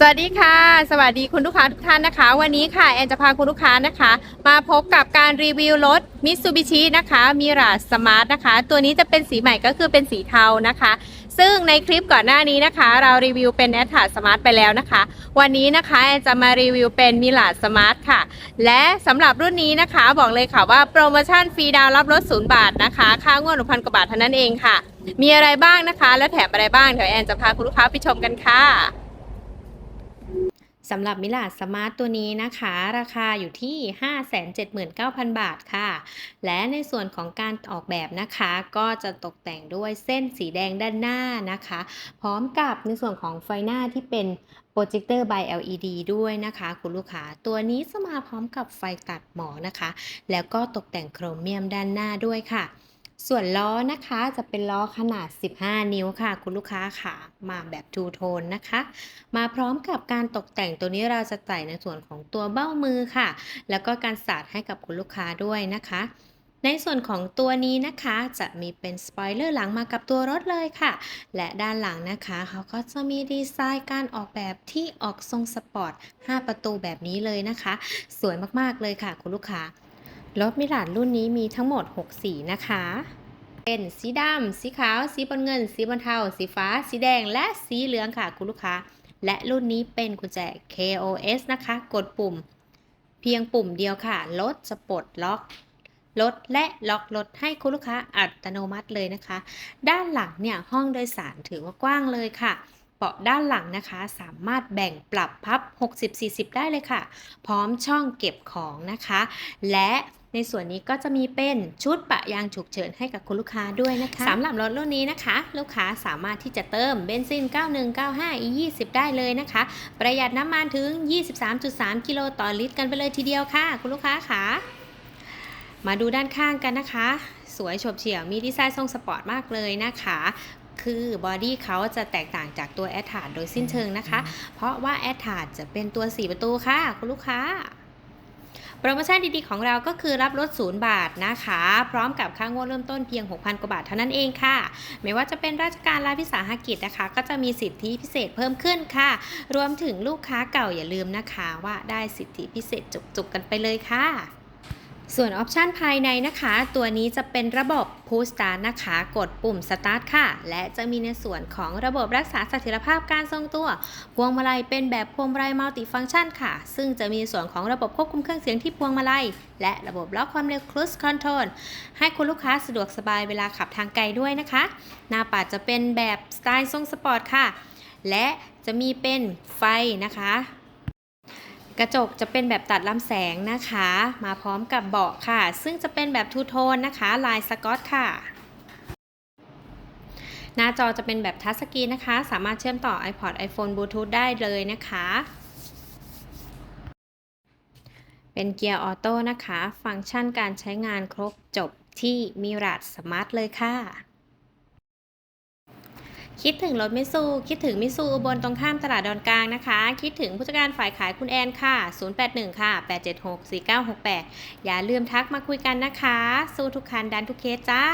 สวัสดีค่ะ สวัสดีคุณลูกค้าทุกท่านนะคะ วันนี้ค่ะ แอนจะพาคุณลูกค้านะคะ มาพบกับการรีวิวรถ Mitsubishi นะคะมิราสมาร์ทนะคะ ตัวนี้จะเป็นสีใหม่ก็คือเป็นสีเทานะคะ ซึ่งในคลิปก่อนหน้านี้นะคะ เรารีวิวเป็นแอ t ท a สมาร์ทไปแล้วนะคะ วันนี้นะคะแอนจะมารีวิวเป็นมิราสมาร์ทค่ะ และสำหรับรุ่นนี้นะคะ บอกเลยค่ะว่าโปรโมชั่นฟรีดาวน์รับรถศูนย์บาทนะคะค่างวดหนึ่งพันกว่าบาทเท่านั้นเองค่ะ มีอะไรบ้างนะคะ และแถมอะไรบ้างเดี๋ยวแอนจะพาคุณลูกค้าไปชมกันค่ะ สำหรับมิลาสมาร์ตตัวนี้นะคะ ราคาอยู่ที่ 579,000 บาทค่ะ และในส่วนของการออกแบบนะคะ ก็จะตกแต่งด้วยเส้นสีแดงด้านหน้านะคะ พร้อมกับในส่วนของไฟหน้าที่เป็นโปรเจคเตอร์ by LED ด้วยนะคะ คุณลูกค้าตัวนี้จะมาพร้อมกับไฟตัดหมอกนะคะ แล้วก็ตกแต่งโครเมียมด้านหน้าด้วยค่ะ ส่วนล้อนะคะจะเป็นล้อขนาด 15 นิ้วค่ะ คุณลูกค้าค่ะ มาแบบทูโทนนะคะ มาพร้อมกับการตกแต่งตัวนี้เราจะใส่ในส่วนของตัวเบ้ามือค่ะ แล้วก็การสาดให้กับคุณลูกค้าด้วยนะคะ ในส่วนของตัวนี้นะคะจะมีเป็นสปอยเลอร์หลังมากับตัวรถเลยค่ะ และด้านหลังนะคะเขาก็จะมีดีไซน์การออกแบบที่ออกทรงสปอร์ต 5 ประตูแบบนี้เลยนะคะ สวยมากๆเลยค่ะ คุณลูกค้า รถมิลานรุ่นนี้มีทั้งหมด 6 สีนะคะ เป็นสีดำ สีขาว สีบอลเงิน สีบอลเทา สีฟ้า สีแดง และสีเหลืองค่ะคุณลูกค้า และรุ่นนี้เป็นกุญแจ KOS นะคะ กดปุ่ม เพียงปุ่มเดียวค่ะ รถจะปลดล็อกรถและล็อกรถให้คุณลูกค้าอัตโนมัติเลยนะคะ ด้านหลังเนี่ยห้องโดยสารถือว่ากว้างเลยค่ะ เบาะด้านหลังนะคะ สามารถแบ่งปรับพับ 60-40 ได้เลยค่ะ พร้อมช่องเก็บของนะคะ และ ในส่วนนี้ก็จะมีเป็นชุดปะยางฉุกเฉินให้กับคุณลูกค้าด้วยนะคะสำหรับรถรุ่นนี้นะคะ ลูกค้าสามารถที่จะเติมเบนซิน 9195 E20 ได้เลยนะคะ ประหยัดน้ำมันถึง 23.3 กิโลต่อลิตรกันไปเลยทีเดียวค่ะ คุณลูกค้าค่ะมาดูด้านข้างกันนะคะ สวยโฉบเฉี่ยวมีดีไซน์ทรงสปอร์ตมากเลยนะคะคือบอดี้เขาจะแตกต่างจากตัวแอทาร์โดยสิ้นเชิงนะคะ เพราะว่าแอทาร์จะเป็นตัว 4 ประตูค่ะ คุณลูกค้า โปรโมชั่นดีๆของเราก็คือรับลดศูนย์บาทนะคะ พร้อมกับค่างวดเริ่มต้นเพียง 6,000 กว่าบาทเท่านั้นเองค่ะ ไม่ว่าจะเป็นราชการรัฐวิสาหกิจนะคะ ก็จะมีสิทธิพิเศษเพิ่มขึ้นค่ะ รวมถึงลูกค้าเก่าอย่าลืมนะคะว่าได้สิทธิพิเศษจุกๆกันไปเลยค่ะ ส่วนออปชันภายในนะคะ ตัวนี้จะเป็นระบบ Push Start นะคะ กดปุ่ม Start ค่ะ และจะมีในส่วนของระบบรักษาเสถียรภาพการทรงตัว พวงมาลัยเป็นแบบพวงมาลัยมัลติฟัง c t ชันค่ะ ซึ่งจะมีส่วนของระบบควบคุมเครื่องเสียงที่พวงมาลัย และระบบล็อกความเร็ว Cruise Control ให้คุณลูกค้าสะดวกสบายเวลาขับทางไกลด้วยนะคะ หน้าปัดจะเป็นแบบสไตล์ทรงสปอร์ตค่ะ และจะมีเป็นไฟนะคะ กระจกจะเป็นแบบตัดลำแสงนะคะ มาพร้อมกับเบาะค่ะ ซึ่งจะเป็นแบบทูโทนนะคะ ลายสกอตค่ะ หน้าจอจะเป็นแบบทัชสกรีนนะคะ สามารถเชื่อมต่อ iPod iPhone Bluetooth ได้เลยนะคะ เป็นเกียร์ออโต้นะคะ ฟังก์ชันการใช้งานครบจบที่มิราดสมาร์ทเลยค่ะ คิดถึงรถมิซูคิดถึงมิซูอุบลตรงข้ามตลาดดอนกลางนะคะ คิดถึงผู้จัดการฝ่ายขายคุณแอนค่ะ 081 ค่ะ 876 4968 อย่าลืมทักมาคุยกันนะคะ สู้ทุกคันดันทุกเคสจ้า